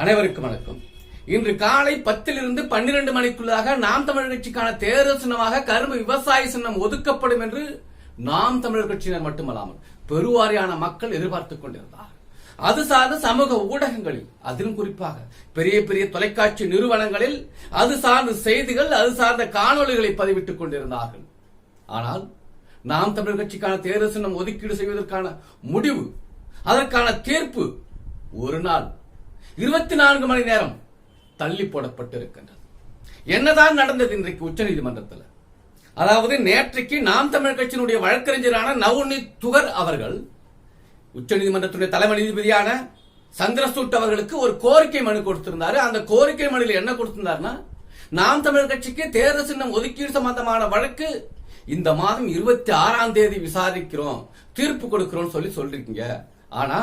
அனைவருக்கும் வணக்கம். இன்று காலை பத்திலிருந்து பன்னிரண்டு மணிக்குள்ளாக நாம் தமிழர் கட்சிக்கான தேர்தல் சின்னமாக கரும்பு விவசாய சின்னம் ஒதுக்கப்படும் என்று நாம் தமிழர் கட்சியினர் மட்டுமல்லாமல் பெருவாரியான மக்கள் எதிர்பார்த்துக் கொண்டிருந்தார் அது சார்ந்த சமூக ஊடகங்களில் அதிலும் குறிப்பாக பெரிய பெரிய தொலைக்காட்சி நிறுவனங்களில் அது சார்ந்த செய்திகள் அது சார்ந்த காணொளிகளை பதிவிட்டுக் கொண்டிருந்தார்கள். ஆனால் நாம் தமிழர் கட்சிக்கான தேர்தல் சின்னம் ஒதுக்கீடு செய்வதற்கான முடிவு அதற்கான தீர்ப்பு ஒரு நாள் இருபத்தி நான்கு மணி நேரம் தள்ளி போடப்பட்டிருக்கின்றது. என்னதான் நடந்தது இன்றைக்கு உச்சநீதிமன்றத்தில் அதாவது நேற்றைக்கு நாம் தமிழர் கட்சியினுடைய வழக்கறிஞரான நவுனி துகர் அவர்கள் உச்சநீதிமன்றத்துடைய தலைமை நீதிபதியான சந்திரசூட் அவர்களுக்கு ஒரு கோரிக்கை மனு கொடுத்திருந்தாரு. அந்த கோரிக்கை மனுவில் என்ன கொடுத்திருந்தாருன்னா நாம் தமிழர் கட்சிக்கு தேர்தல் சின்னம் ஒதுக்கீடு சம்பந்தமான வழக்கு இந்த மாதம் இருபத்தி ஆறாம் தேதி விசாரிக்கிறோம் தீர்ப்பு கொடுக்கிறோம் சொல்லி சொல்றீங்க. ஆனா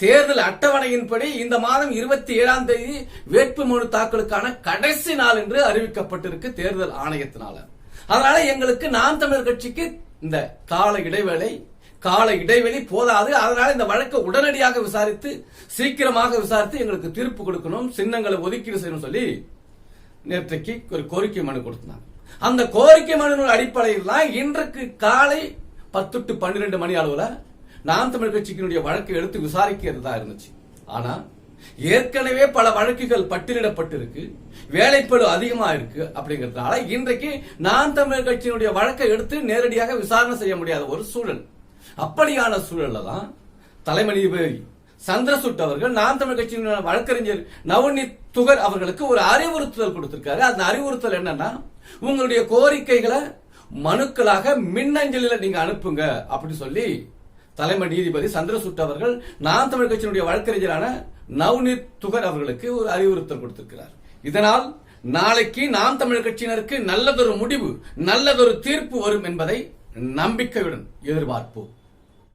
தேர்தல் அட்டவணையின்படி இந்த மாதம் இருபத்தி ஏழாம் தேதி வேட்புமனு தாக்கலுக்கான கடைசி நாள் என்று அறிவிக்கப்பட்டிருக்கு தேர்தல் ஆணையத்தினால. அதனால எங்களுக்கு நாம் தமிழர் கட்சிக்கு இந்த கால இடைவேளை கால இடைவெளி போதாது. அதனால இந்த வழக்கை உடனடியாக விசாரித்து சீக்கிரமாக விசாரித்து எங்களுக்கு தீர்ப்பு கொடுக்கணும் சின்னங்களை ஒதுக்கீடு செய்யணும் சொல்லி நேற்றைக்கு ஒரு கோரிக்கை மனு கொடுத்தாங்க அந்த கோரிக்கை மனு அடிப்படையில் தான் இன்றைக்கு காலை பத்து டு பன்னிரெண்டு மணி அளவுல நாம் தமிழ் கட்சியினுடைய வழக்கு எடுத்து விசாரிக்கிறதா இருந்துச்சு. ஆனா ஏற்கனவே பல வழக்குகள் பட்டியலிடப்பட்டிருக்கு வேலைப்பழு அதிகமா இருக்கு அப்படிங்கறதுனால இன்றைக்கு நாம் தமிழர் கட்சியினுடைய வழக்கை எடுத்து நேரடியாக விசாரணை செய்ய முடியாத ஒரு சூழல். அப்படியான சூழல்ல தான் தலைமை நீதிபதி சந்திரசுட் அவர்கள் நாம் தமிழ் கட்சியினுடைய வழக்கறிஞர் நவநீத் துகர் அவர்களுக்கு ஒரு அறிவுறுத்தல் கொடுத்திருக்காரு. அந்த அறிவுறுத்தல் என்னன்னா உங்களுடைய கோரிக்கைகளை மனுக்களாக மின்னஞ்சலில் நீங்க அனுப்புங்க அப்படின்னு சொல்லி தலைமை நீதிபதி சந்திரசுட் அவர்கள் நாம் தமிழ் கட்சியினுடைய வழக்கறிஞரான நவ்னீத் துகர் அவர்களுக்கு ஒரு அறிவுறுத்தல் கொடுத்திருக்கிறார். இதனால் நாளைக்கு நாம் தமிழ் கட்சியினருக்கு நல்லதொரு முடிவு நல்லதொரு தீர்ப்பு வரும் என்பதை நம்பிக்கையுடன் எதிர்பார்ப்போம்.